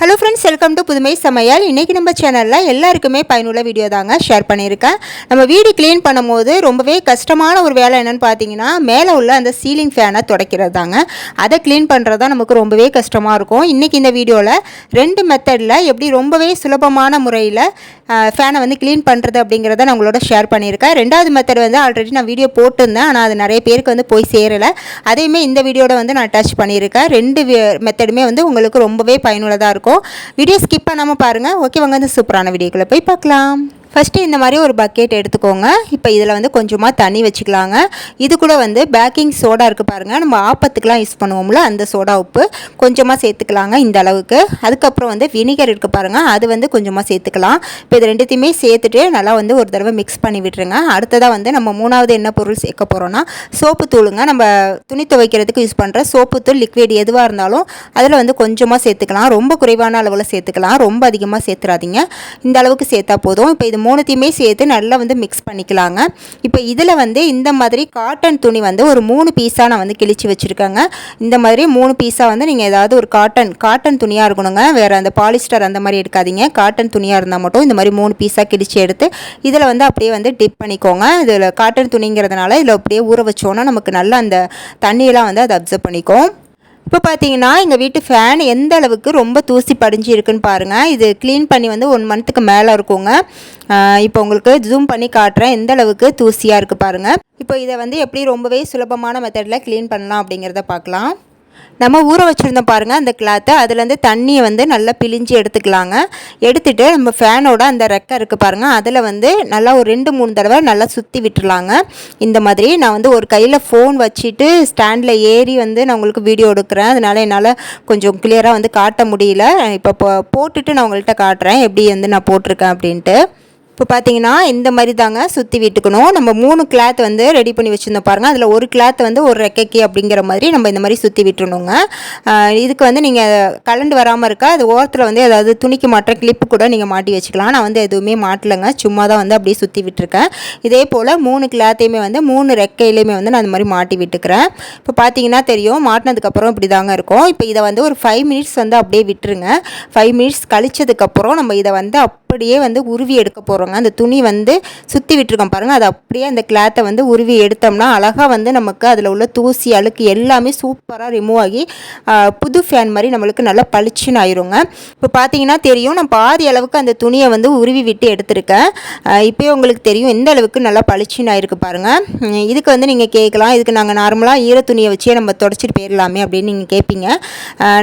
Hello friends welcome to புதுமை சமையல். இன்றைக்கி நம்ம சேனலில் எல்லாருக்குமே பயனுள்ள வீடியோ தாங்க ஷேர் பண்ணியிருக்கேன். நம்ம வீடு க்ளீன் பண்ணும்போது ரொம்பவே கஷ்டமான ஒரு வேலை என்னென்னு பார்த்தீங்கன்னா மேலே உள்ள அந்த சீலிங் ஃபேனை துடைக்கிறது தாங்க. அதை க்ளீன் பண்ணுறது தான் நமக்கு ரொம்பவே கஷ்டமாக இருக்கும். இன்றைக்கி இந்த வீடியோவில் ரெண்டு மெத்தடில் எப்படி ரொம்பவே சுலபமான முறையில் ஃபேனை வந்து க்ளீன் பண்ணுறது அப்படிங்கிறத நான் உங்களோட ஷேர் பண்ணியிருக்கேன். ரெண்டாவது மெத்தட் வந்து ஆல்ரெடி நான் வீடியோ போட்டிருந்தேன். ஆனால் அது நிறைய பேருக்கு வந்து போய் சேரலை. அதையுமே இந்த வீடியோட வந்து நான் டச் பண்ணியிருக்கேன். ரெண்டு மெத்தடுமே வந்து உங்களுக்கு ரொம்பவே பயனுள்ளதாக இருக்கும். வீடியோ ஸ்கிப் பண்ணாமல் பாருங்கள் ஓகே வாங்க இந்த சூப்பரான வீடியோக்குள்ளே போய் பார்க்கலாம். ஃபஸ்ட்டு இந்த மாதிரி ஒரு பக்கெட் எடுத்துக்கோங்க. இப்போ இதில் வந்து கொஞ்சமாக தண்ணி வச்சுக்கலாங்க. இது கூட வந்து பேக்கிங் சோடா இருக்குது பாருங்கள் நம்ம ஆப்பத்துக்கெலாம் யூஸ் பண்ணுவோம்ல அந்த சோடா உப்பு. கொஞ்சமாக சேர்த்துக்கலாங்க இந்த அளவுக்கு. அதுக்கப்புறம் வந்து வினிகர் இருக்குது பாருங்கள் அது வந்து கொஞ்சமாக சேர்த்துக்கலாம். இப்போ இது ரெண்டுத்தையுமே சேர்த்துட்டு நல்லா வந்து ஒரு தடவை மிக்ஸ் பண்ணி விட்டுருங்க. அடுத்ததாக வந்து நம்ம மூணாவது என்ன பொருள் சேர்க்க போகிறோன்னா சோப்பு தூளுங்க. நம்ம துணி துவைக்கிறதுக்கு யூஸ் பண்ணுற சோப்பு தூள் லிக்விட் எதுவாக இருந்தாலும் அதில் வந்து கொஞ்சமாக சேர்த்துக்கலாம். ரொம்ப குறைவான அளவில் சேர்த்துக்கலாம். ரொம்ப அதிகமாக சேர்த்துறாதீங்க. இந்த அளவுக்கு சேர்த்தா போதும். இப்போ இது மூணுத்தையுமே சேர்த்து நல்லா வந்து மிக்ஸ் பண்ணிக்கலாங்க. இப்போ இதில் வந்து இந்த மாதிரி காட்டன் துணி வந்து ஒரு மூணு பீஸாக நான் வந்து கிழிச்சு வச்சுருக்கேங்க. இந்த மாதிரி மூணு பீஸாக வந்து நீங்கள் ஏதாவது ஒரு காட்டன் காட்டன் துணியாக இருக்கணுங்க. வேறு அந்த பாலிஸ்டர் அந்த மாதிரி எடுக்காதீங்க. காட்டன் துணியாக இருந்தால் மட்டும் இந்த மாதிரி மூணு பீஸாக கிழிச்சு எடுத்து இதில் வந்து அப்படியே வந்து டிப் பண்ணிக்கோங்க. இதில் காட்டன் துணிங்கிறதுனால இதில் அப்படியே ஊற வச்சோன்னா நமக்கு நல்லா அந்த தண்ணியெல்லாம் வந்து அதை அப்சர்வ் பண்ணிக்கும். இப்போ பார்த்தீங்கன்னா எங்கள் வீட்டு ஃபேன் எந்த அளவுக்கு ரொம்ப தூசி படிஞ்சு இருக்குன்னு பாருங்கள் இது க்ளீன் பண்ணி வந்து ஒன் மந்த்துக்கு மேலே இருக்குங்க. இப்போ உங்களுக்கு ஜூம் பண்ணி காட்டுறேன் எந்த அளவுக்கு தூசியாக இருக்குது பாருங்கள் இப்போ இதை வந்து எப்படி ரொம்பவே சுலபமான மெத்தடில் க்ளீன் பண்ணலாம் அப்படிங்கிறத பார்க்கலாம். நம்ம ஊற வச்சுருந்தோம் பாருங்கள் அந்த கிளாத்தை அதுலேருந்து தண்ணியை வந்து நல்லா பிழிஞ்சு எடுத்துக்கலாங்க. எடுத்துகிட்டு நம்ம ஃபேனோட அந்த ரெக்கை இருக்குது பாருங்கள் அதில் வந்து நல்லா ஒரு ரெண்டு மூணு தடவை நல்லா சுற்றி விட்டுருலாங்க இந்த மாதிரி நான் வந்து ஒரு கையில் ஃபோன் வச்சுட்டு ஸ்டாண்டில் ஏறி வந்து நான் உங்களுக்கு வீடியோ எடுக்கிறேன். அதனால் என்னால் கொஞ்சம் கிளியராக வந்து காட்ட முடியல. இப்போ போட்டுட்டு நான் உங்கள்கிட்ட காட்டுறேன். எப்படி வந்து நான் போட்டிருக்கேன் அப்படின்ட்டு. இப்போ பார்த்தீங்கன்னா இந்த மாதிரி தாங்க சுற்றி விட்டுக்கணும். நம்ம மூணு கிளாத் வந்து ரெடி பண்ணி வச்சுருந்தோம் பாருங்கள் அதில் ஒரு கிளாத் வந்து ஒரு ரெக்கைக்கு அப்படிங்கிற மாதிரி நம்ம இந்த மாதிரி சுற்றி விட்டுணுங்க இதுக்கு வந்து நீங்கள் கலண்டு வராமல் இருக்கா? அது ஓரத்தில் வந்து ஏதாவது துணிக்கு மாற்ற கிளிப்பு கூட நீங்கள் மாட்டி வச்சுக்கலாம். நான் வந்து எதுவுமே மாட்டலைங்க. சும்மா தான் வந்து அப்படியே சுற்றி விட்டுருக்கேன். இதே போல் மூணு கிளாத்தையுமே வந்து மூணு ரெக்கையிலையுமே வந்து நான் அந்த மாதிரி மாட்டி விட்டுக்கிறேன். இப்போ பார்த்தீங்கன்னா தெரியும் மாட்டினதுக்கப்புறம் இப்படி தாங்க இருக்கும். இப்போ இதை வந்து ஒரு ஃபைவ் மினிட்ஸ் வந்து அப்படியே விட்டுருங்க. ஃபைவ் மினிட்ஸ் கழிச்சதுக்கப்புறம் நம்ம இதை வந்து அப் அப்படியே வந்து உருவி எடுக்க போகிறோங்க அந்த துணி வந்து சுற்றி விட்டுருக்கோம் பாருங்கள் அது அப்படியே அந்த கிளாத்தை வந்து உருவி எடுத்தோம்னா அழகாக வந்து நமக்கு அதில் உள்ள தூசி அழுக்கு எல்லாமே சூப்பராக ரிமூவ் ஆகி புது ஃபேன் மாதிரி நம்மளுக்கு நல்லா பளிச்சுன்னு ஆயிருங்க. இப்போ பார்த்தீங்கன்னா தெரியும். நான் பாதி அளவுக்கு அந்த துணியை வந்து உருவி விட்டு எடுத்திருக்கேன். இப்போயே உங்களுக்கு தெரியும். எந்த அளவுக்கு நல்லா பளிச்சுன்னு ஆயிருக்கு பாருங்கள் இதுக்கு வந்து நீங்கள் கேட்கலாம். இதுக்கு நாங்கள் நார்மலாக ஈர துணியை வச்சே நம்ம தொடச்சிட்டு போயிடலாமே அப்படின்னு நீங்கள் கேட்பீங்க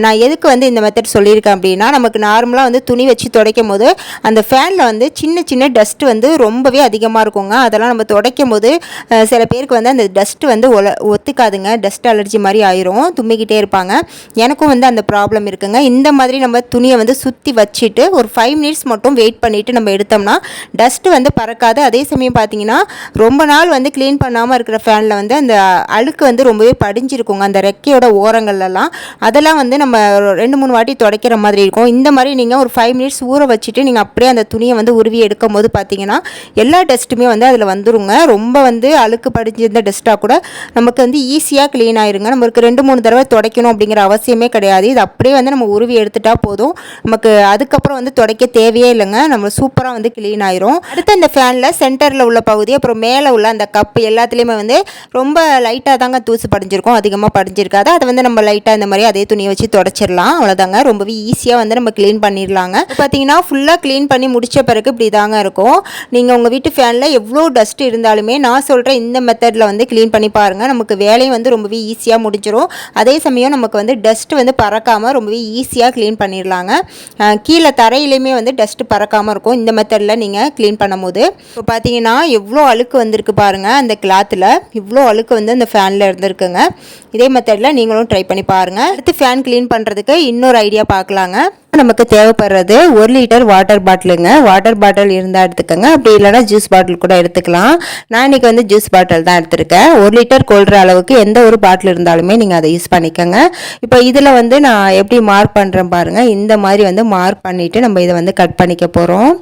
நான் எதுக்கு வந்து இந்த மெத்தட் சொல்லியிருக்கேன் அப்படின்னா நமக்கு நார்மலாக வந்து துணி வச்சு துடைக்கும் போது அந்த ஃபேனில் வந்து சின்ன சின்ன டஸ்ட்டு வந்து ரொம்பவே அதிகமாக இருக்குங்க. அதெல்லாம் நம்ம துடைக்கும் போது சில பேருக்கு வந்து அந்த டஸ்ட்டு வந்து ஒல ஒத்துக்காதுங்க. டஸ்ட் அலர்ஜி மாதிரி ஆயிரும். தும்மிக்கிட்டே இருப்பாங்க. எனக்கும் வந்து அந்த ப்ராப்ளம் இருக்குங்க. இந்த மாதிரி நம்ம துணியை வந்து சுற்றி வச்சுட்டு ஒரு ஃபைவ் மினிட்ஸ் மட்டும் வெயிட் பண்ணிவிட்டு நம்ம எடுத்தோம்னா டஸ்ட்டு வந்து பறக்காது. அதே சமயம் பார்த்தீங்கன்னா ரொம்ப நாள் வந்து க்ளீன் பண்ணாமல் இருக்கிற ஃபேனில் வந்து அந்த அழுக்கு வந்து ரொம்பவே படிஞ்சிருக்குங்க. அந்த ரெக்கையோட ஓரங்கள்லாம் அதெல்லாம் வந்து நம்ம ரெண்டு மூணு வாட்டி துடைக்கிற மாதிரி இருக்கும். இந்த மாதிரி நீங்கள் ஒரு ஃபைவ் மினிட்ஸ் ஊற வச்சுட்டு நீங்கள் அப்படியே அந்த துணியை வந்து உருவி எடுக்கும் போது பார்த்தீங்கன்னா எல்லா டஸ்ட்டுமே வந்து அதில் வந்துருங்க. ரொம்ப வந்து அழுக்கு படிஞ்சிருந்த டஸ்ட்டாக கூட நமக்கு வந்து ஈஸியாக க்ளீன் ஆயிருங்க. நம்மளுக்கு ரெண்டு மூணு தடவை துடைக்கணும் அப்படிங்கிற அவசியமே கிடையாது. இது அப்படியே வந்து நம்ம உருவி எடுத்துட்டா போதும். நமக்கு அதுக்கப்புறம் வந்து துடைக்க தேவையே இல்லைங்க. நம்ம சூப்பராக வந்து க்ளீன் ஆயிரும். அடுத்து அந்த ஃபேனில் சென்டரில் உள்ள பகுதி அப்புறம் மேலே உள்ள அந்த கப்பு எல்லாத்துலேயுமே வந்து ரொம்ப லைட்டாக தாங்க தூசு படிஞ்சிருக்கும். அதிகமாக படிஞ்சிருக்காது. அதை வந்து நம்ம லைட்டாக இந்த மாதிரி அதே துணியை வச்சு தொடச்சிடலாம். அவ்வளோதாங்க ரொம்பவே ஈஸியாக வந்து நம்ம க்ளீன் பண்ணிடலாங்க. பார்த்தீங்கன்னா ஃபுல்லாக க்ளீன் பண்ணி முடித்த பிறகு இப்படி தாங்க இருக்கும். நீங்கள் உங்கள் வீட்டு ஃபேனில் எவ்வளோ டஸ்ட் இருந்தாலுமே நான் சொல்கிற இந்த மெத்தடில் வந்து க்ளீன் பண்ணி பாருங்கள் நமக்கு வேலையும் வந்து ரொம்பவே ஈஸியாக முடிஞ்சிடும் அதே சமயம் நமக்கு வந்து டஸ்ட் வந்து பறக்காமல் ரொம்பவே ஈஸியாக க்ளீன் பண்ணிடலாங்க கீழே தரையிலையுமே வந்து டஸ்ட் பறக்காமல் இருக்கும். இந்த மெத்தடில் நீங்கள் க்ளீன் பண்ணும்போது. இப்போ பார்த்தீங்கன்னா எவ்வளோ அழுக்கு வந்திருக்கு பாருங்கள் அந்த கிளாத்தில் இவ்வளோ அழுக்கு வந்து அந்த ஃபேனில் இருந்திருக்குங்க. இதே மெத்தடில் நீங்களும் ட்ரை பண்ணி பாருங்கள் அடுத்து ஃபேன் க்ளீன் பண்ணுறதுக்கு இன்னொரு ஐடியா பார்க்கலாங்க நமக்கு தேவைப்படுறது ஒரு லிட்டர் வாட்டர் பாட்டிலுங்க வாட்டர் பாட்டில் இருந்தால் எடுத்துக்கோங்க. அப்படி இல்லைனா ஜூஸ் பாட்டில் கூட எடுத்துக்கலாம். நான் இன்றைக்கி வந்து ஜூஸ் பாட்டில் தான் எடுத்திருக்கேன். ஒரு லிட்டர் கொள்கிற அளவுக்கு எந்த ஒரு பாட்டில் இருந்தாலுமே நீங்கள் அதை யூஸ் பண்ணிக்கோங்க. இப்போ இதில் வந்து நான் எப்படி மார்க் பண்ணுறேன் பாருங்கள் இந்த மாதிரி வந்து மார்க் பண்ணிவிட்டு நம்ம இதை வந்து கட் பண்ணிக்க போகிறோம்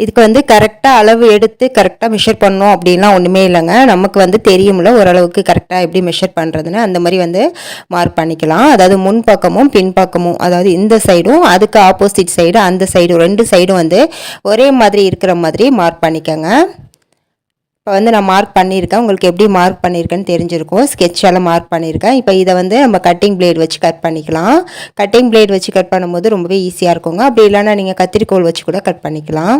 இதுக்கு வந்து கரெக்டாக அளவு எடுத்து கரெக்டாக மெஷர் பண்ணோம் அப்படின்லாம் ஒன்றுமே இல்லைங்க. நமக்கு வந்து தெரியும்ல ஓரளவுக்கு கரெக்டாக எப்படி மெஷர் பண்ணுறதுன்னு அந்த மாதிரி வந்து மார்க் பண்ணிக்கலாம். அதாவது முன் பக்கமும் பின் பக்கமும் அதாவது இந்த சைடும் அதுக்கு ஆப்போசிட் சைடு அந்த சைடும் ரெண்டு சைடும் வந்து ஒரே மாதிரி இருக்கிற மாதிரி மார்க் பண்ணிக்கோங்க. இப்போ வந்து நான் மார்க் பண்ணியிருக்கேன். உங்களுக்கு எப்படி மார்க் பண்ணியிருக்கேன்னு தெரிஞ்சிருக்கும். ஸ்கெட்சால் மார்க் பண்ணியிருக்கேன். இப்போ இதை வந்து நம்ம கட்டிங் பிளேட் வச்சு கட் பண்ணிக்கலாம். கட்டிங் பிளேட் வச்சு கட் பண்ணும்போது ரொம்பவே ஈஸியாக இருக்குங்க. அப்படி இல்லைன்னா நீங்கள் கத்திரிக்கோல் வச்சு கூட கட் பண்ணிக்கலாம்.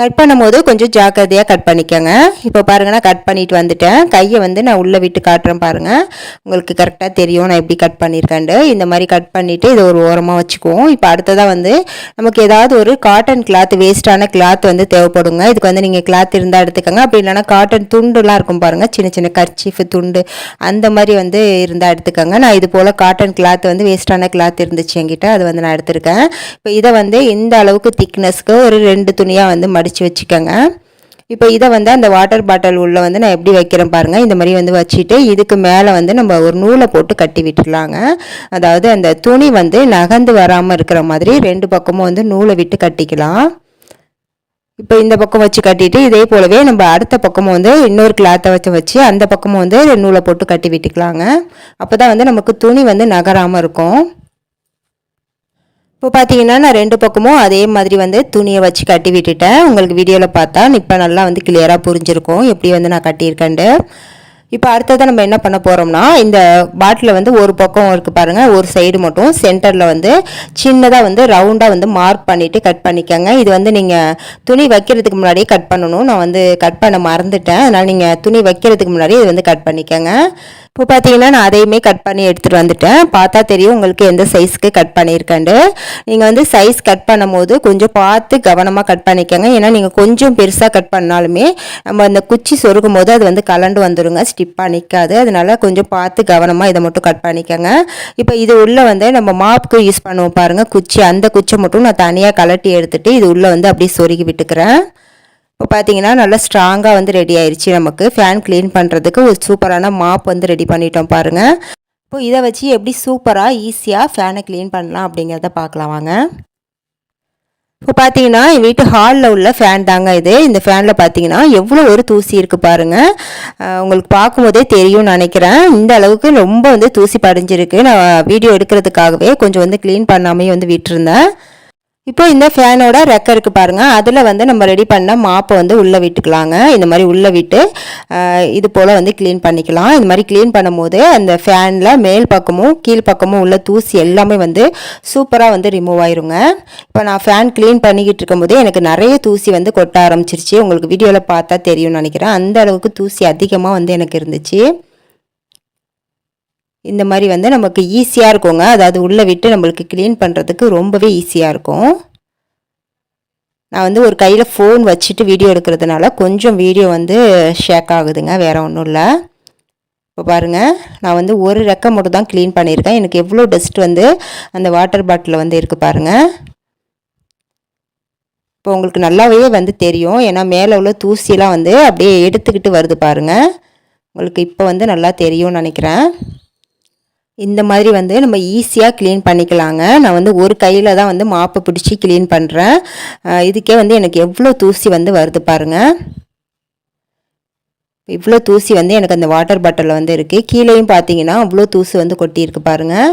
கட் பண்ணும்போது கொஞ்சம் ஜாக்கிரதையாக கட் பண்ணிக்கோங்க. இப்போ பாருங்கள் நான் கட் பண்ணிட்டு வந்துட்டேன். கையை வந்து நான் உள்ளே விட்டு காட்டுறேன் பாருங்கள் உங்களுக்கு கரெக்டாக தெரியும் நான் எப்படி கட் பண்ணியிருக்கேன்ட்டு இந்த மாதிரி கட் பண்ணிவிட்டு இதை ஒரு ஓரமாக வச்சுக்குவோம். இப்போ அடுத்ததாக வந்து நமக்கு ஏதாவது ஒரு காட்டன் கிளாத் வேஸ்ட்டான கிளாத் வந்து தேவைப்படுங்க. இதுக்கு வந்து நீங்கள் கிளாத் இருந்தால் எடுத்துக்கோங்க. அப்படி இல்லைனா காட்டன் துண்டுலாம் இருக்கும் பாருங்கள் சின்ன சின்ன கர்ச்சீஃப் துண்டு அந்த மாதிரி வந்து இருந்தால் எடுத்துக்கோங்க. நான் இது போல் காட்டன் கிளாத் வந்து வேஸ்ட்டான கிளாத் இருந்துச்சு என்கிட்ட. அது வந்து நான் எடுத்திருக்கேன். இப்போ இதை வந்து இந்த அளவுக்கு திக்னஸ்க்கு ஒரு ரெண்டு துணியாக வந்து வடித்து வச்சுக்கோங்க. இப்போ இதை வந்து அந்த வாட்டர் பாட்டில் உள்ளே வந்து நான் எப்படி வைக்கிறேன் பாருங்கள் இந்த மாதிரி வந்து வச்சுட்டு இதுக்கு மேலே வந்து நம்ம ஒரு நூலை போட்டு கட்டி விட்டுடலாங்க. அதாவது அந்த துணி வந்து நகர்ந்து வராமல் இருக்கிற மாதிரி ரெண்டு பக்கமும் வந்து நூலை விட்டு கட்டிக்கலாம். இப்போ இந்த பக்கம் வச்சு கட்டிட்டு இதே போலவே நம்ம அடுத்த பக்கமும் வந்து இன்னொரு கிளாத்தை வச்சு வச்சு அந்த பக்கமும் வந்து நூலை போட்டு கட்டி விட்டுக்கலாங்க. அப்போ தான் வந்து நமக்கு துணி வந்து நகராமல் இருக்கும். இப்போ பார்த்தீங்கன்னா நான் ரெண்டு பக்கமும் அதே மாதிரி வந்து துணியை வச்சு கட்டி விட்டுட்டேன். உங்களுக்கு வீடியோவில் பார்த்தா இப்போ நல்லா வந்து கிளியராக புரிஞ்சிருக்கும். எப்படி வந்து நான் கட்டியிருக்கேன்ட்டு. இப்போ அடுத்ததாக நம்ம என்ன பண்ண போகிறோம்னா இந்த பாட்டிலில் வந்து ஒரு பக்கம் இருக்குது பாருங்கள் ஒரு சைடு மட்டும். சென்டரில் வந்து சின்னதாக வந்து ரவுண்டாக வந்து மார்க் பண்ணிவிட்டு கட் பண்ணிக்கோங்க. இது வந்து நீங்கள் துணி வைக்கிறதுக்கு முன்னாடியே கட் பண்ணணும். நான் வந்து கட் பண்ண மறந்துட்டேன். அதனால் நீங்கள் துணி வைக்கிறதுக்கு முன்னாடி இது வந்து கட் பண்ணிக்கோங்க. இப்போ பார்த்தீங்கன்னா நான் அதையுமே கட் பண்ணி எடுத்துகிட்டு வந்துட்டேன். பார்த்தா தெரியும் உங்களுக்கு எந்த சைஸ்க்கு கட் பண்ணியிருக்கேன்ட்டு நீங்கள் வந்து சைஸ் கட் பண்ணும்போது கொஞ்சம் பார்த்து கவனமாக கட் பண்ணிக்கோங்க. ஏன்னா நீங்கள் கொஞ்சம் பெருசாக கட் பண்ணாலுமே நம்ம அந்த குச்சி சொருகும் போது அது வந்து கலண்டு வந்துடுங்க ஸ்டிப்பாக நிற்காது அதனால் கொஞ்சம் பார்த்து கவனமாக இதை மட்டும் கட் பண்ணிக்கோங்க. இப்போ இது உள்ளே வந்து நம்ம மாப்புக்கு யூஸ் பண்ணுவோம் பாருங்கள் குச்சி அந்த குச்சை மட்டும் நான் தனியாக கலட்டி எடுத்துகிட்டு இது உள்ளே வந்து அப்படியே சொருகி விட்டுக்கிறேன். இப்போ பார்த்தீங்கன்னா நல்லா ஸ்ட்ராங்காக வந்து ரெடி ஆயிடுச்சு நமக்கு. ஃபேன் க்ளீன் பண்ணுறதுக்கு ஒரு சூப்பரான மாப் வந்து ரெடி பண்ணிட்டோம் பாருங்கள் இப்போ இதை வச்சு எப்படி சூப்பராக ஈஸியாக ஃபேனை க்ளீன் பண்ணலாம் அப்படிங்கிறத பார்க்கலாம் வாங்க. இப்போ பார்த்தீங்கன்னா என் வீட்டு ஹாலில் உள்ள ஃபேன் தாங்க இது. இந்த ஃபேனில் பார்த்தீங்கன்னா எவ்வளோ ஒரு தூசி இருக்குது பாருங்கள் உங்களுக்கு பார்க்கும்போதே தெரியும்னு நினைக்கிறேன். இந்த அளவுக்கு ரொம்ப வந்து தூசி படிஞ்சிருக்கு. நான் வீடியோ எடுக்கிறதுக்காகவே கொஞ்சம் வந்து க்ளீன் பண்ணாமே வந்து விட்டுருந்தேன். இப்போ இந்த ஃபேனோட ரெக்க இருக்குது பாருங்கள் அதில் வந்து நம்ம ரெடி பண்ண மாப்பை வந்து உள்ளே விட்டுக்கலாங்க. இந்த மாதிரி உள்ளே விட்டு இது போல் வந்து க்ளீன் பண்ணிக்கலாம். இந்த மாதிரி க்ளீன் பண்ணும்போது அந்த ஃபேனில் மேல் பக்கமும் கீழ் பக்கமும் உள்ள தூசி எல்லாமே வந்து சூப்பராக வந்து ரிமூவ் ஆயிருங்க. இப்போ நான் ஃபேன் க்ளீன் பண்ணிக்கிட்டு இருக்கும்போது எனக்கு நிறைய தூசி வந்து கொட்ட ஆரம்பிச்சிருச்சு. உங்களுக்கு வீடியோவில் பார்த்தா தெரியும்னு நினைக்கிறேன். அந்த அளவுக்கு தூசி அதிகமாக வந்து எனக்கு இருந்துச்சு. இந்த மாதிரி வந்து நமக்கு ஈஸியாக இருக்குங்க. அதாவது உள்ளே விட்டு நம்மளுக்கு க்ளீன் பண்ணுறதுக்கு ரொம்பவே ஈஸியாக இருக்கும். நான் வந்து ஒரு கையில் ஃபோன் வச்சுட்டு வீடியோ எடுக்கிறதுனால கொஞ்சம் வீடியோ வந்து ஷேக் ஆகுதுங்க. வேறு ஒன்றும் இல்லை. இப்போ பாருங்கள் நான் வந்து ஒரு ரெக்கை மட்டும் தான் க்ளீன் பண்ணியிருக்கேன். எனக்கு எவ்வளோ டஸ்ட் வந்து அந்த வாட்டர் பாட்டிலில் வந்து இருக்குது பாருங்கள் இப்போ உங்களுக்கு நல்லாவே வந்து தெரியும். ஏன்னா மேலே உள்ள தூசியெலாம் வந்து அப்படியே எடுத்துக்கிட்டு வருது பாருங்கள் உங்களுக்கு இப்போ வந்து நல்லா தெரியும்னு நினைக்கிறேன். இந்த மாதிரி வந்து நம்ம ஈஸியாக க்ளீன் பண்ணிக்கலாங்க. நான் வந்து ஒரு கையில் தான் வந்து மாப்பை பிடிச்சி க்ளீன் பண்ணுறேன் இதுக்கே வந்து எனக்கு எவ்வளோ தூசி வந்து வருது பாருங்கள் இவ்வளோ தூசி வந்து எனக்கு அந்த வாட்டர் பாட்டிலில் வந்து இருக்குது கீழேயும் பார்த்தீங்கன்னா அவ்வளோ தூசி வந்து கொட்டியிருக்கு பாருங்கள்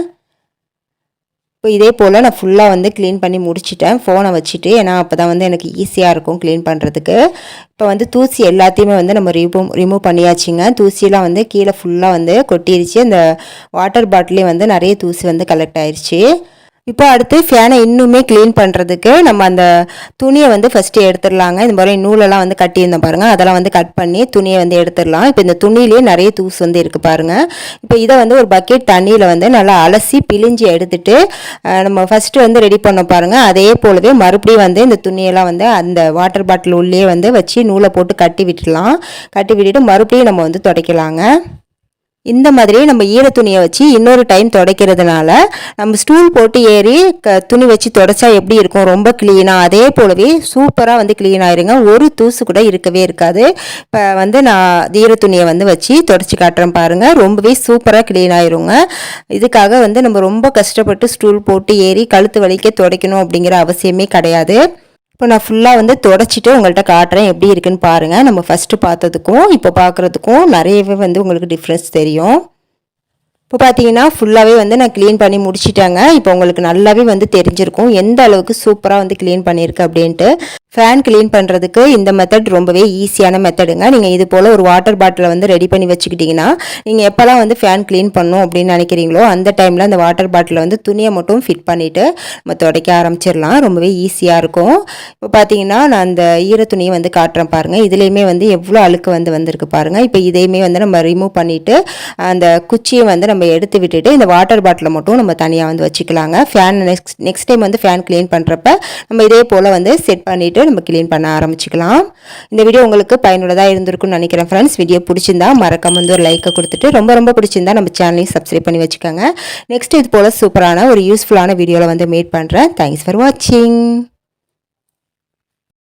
இப்போ இதே போல் நான் ஃபுல்லாக வந்து க்ளீன் பண்ணி முடிச்சிட்டேன். ஃபோனை வச்சுட்டு ஏன்னா அப்போ தான் வந்து எனக்கு ஈஸியாக இருக்கும் க்ளீன் பண்ணுறதுக்கு இப்போ வந்து தூசி எல்லாத்தையுமே வந்து நம்ம ரிமூவ் ரிமூவ் பண்ணியாச்சுங்க. தூசியெலாம் வந்து கீழே ஃபுல்லாக வந்து கொட்டிடுச்சு அந்த வாட்டர் பாட்டிலே வந்து நிறைய தூசி வந்து கலெக்ட் ஆயிடுச்சு இப்போ அடுத்து ஃபேனை இன்னுமே க்ளீன் பண்ணுறதுக்கு நம்ம அந்த துணியை வந்து ஃபஸ்ட்டு எடுத்துடலாங்க. இந்த மாதிரி நூலெல்லாம் வந்து கட்டியிருந்தோம் பாருங்கள் அதெல்லாம் வந்து கட் பண்ணி துணியை வந்து எடுத்துடலாம். இப்போ இந்த துணியிலேயே நிறைய தூசு வந்து இருக்குது பாருங்கள் இப்போ இதை வந்து ஒரு பக்கெட் தண்ணியில் வந்து நல்லா அலசி பிழிஞ்சு எடுத்துட்டு நம்ம ஃபஸ்ட்டு வந்து ரெடி பண்ண பாருங்கள் அதே போலவே மறுபடியும் வந்து இந்த துணியெல்லாம் வந்து அந்த வாட்டர் பாட்டில் உள்ளே வந்து வச்சு நூலை போட்டு கட்டி விட்டுடலாம். கட்டி விட்டுட்டு மறுபடியும் நம்ம வந்து துடைக்கலாங்க. இந்த மாதிரி நம்ம ஈர துணியை வச்சு இன்னொரு டைம் துடைக்கிறதுனால நம்ம ஸ்டூல் போட்டு ஏறி க துணி வச்சு துடைச்சா எப்படி இருக்கும்? ரொம்ப க்ளீனாக அதே போலவே சூப்பராக வந்து க்ளீன் ஆயிருங்க. ஒரு தூசு கூட இருக்கவே இருக்காது. இப்போ வந்து நான் ஈர துணியை வந்து வச்சு துடைச்சி காட்டுறேன் பாருங்கள் ரொம்பவே சூப்பராக க்ளீன் ஆயிருங்க. இதுக்காக வந்து நம்ம ரொம்ப கஷ்டப்பட்டு ஸ்டூல் போட்டு ஏறி கழுத்து வலிக்க துடைக்கணும் அப்படிங்கிற அவசியமே கிடையாது. இப்போ நான் ஃபுல்லாக வந்து தொடச்சிட்டு உங்கள்கிட்ட காட்டுறேன் எப்படி இருக்குன்னு பாருங்கள் நம்ம ஃபஸ்ட்டு பார்த்ததுக்கும் இப்போ பார்க்குறதுக்கும் நிறையவே வந்து உங்களுக்கு டிஃப்ரென்ஸ் தெரியும். இப்போ பார்த்தீங்கன்னா ஃபுல்லாகவே வந்து நான் க்ளீன் பண்ணி முடிச்சிட்டாங்க. இப்போ உங்களுக்கு நல்லாவே வந்து தெரிஞ்சிருக்கும். எந்த அளவுக்கு சூப்பராக வந்து க்ளீன் பண்ணியிருக்கு அப்படின்ட்டு. ஃபேன் க்ளீன் பண்ணுறதுக்கு இந்த மெத்தட் ரொம்பவே ஈஸியான மெத்தடுங்க நீங்கள் இது போல் ஒரு வாட்டர் பாட்டிலை வந்து ரெடி பண்ணி வச்சுக்கிட்டிங்கன்னா நீங்கள் எப்போல்லாம் வந்து ஃபேன் க்ளீன் பண்ணும் அப்படின்னு நினைக்கிறீங்களோ அந்த டைமில் அந்த வாட்டர் பாட்டிலை வந்து துணியை மட்டும் ஃபிட் பண்ணிவிட்டு நம்ம துடைக்க ஆரம்பிச்சிடலாம். ரொம்பவே ஈஸியாக இருக்கும். இப்போ பார்த்தீங்கன்னா நான் அந்த ஈர துணியை வந்து காட்டுறேன் பாருங்கள் இதுலேயுமே வந்து எவ்வளோ அழுக்கு வந்து வந்திருக்கு பாருங்கள் இப்போ இதையுமே வந்து நம்ம ரிமூவ் பண்ணிவிட்டு அந்த குச்சியை வந்து நம்ம எடுத்து விட்டுட்டு இந்த வாட்டர் பாட்டிலை மட்டும் நம்ம தனியாக வந்து வச்சுக்கலாங்க. ஃபேன் நெக்ஸ்ட் நெக்ஸ்ட் டைம் வந்து ஃபேன் க்ளீன் பண்ணுறப்ப நம்ம இதே போல் வந்து செட் பண்ணிவிட்டு நம்ம கிளீன் பண்ண ஆரம்பிச்சிக்கலாம். இந்த வீடியோ உங்களுக்கு பயனுள்ளதாக இருந்திருக்கும்னு நினைக்கிறேன் ஃப்ரெண்ட்ஸ் வீடியோ பிடிச்சிருந்தா மறக்காம வந்து ஒரு லைக்கை கொடுத்துட்டு ரொம்ப ரொம்ப பிடிச்சிருந்தா நம்ம சேனலையும் சப்ஸ்கிரைப் பண்ணி வச்சுக்கோங்க. நெக்ஸ்ட் இது போல் சூப்பரான ஒரு யூஸ்ஃபுல்லான வீடியோவில் வந்து மீட் பண்ணுறேன் தேங்க்ஸ் ஃபார் வாட்சிங்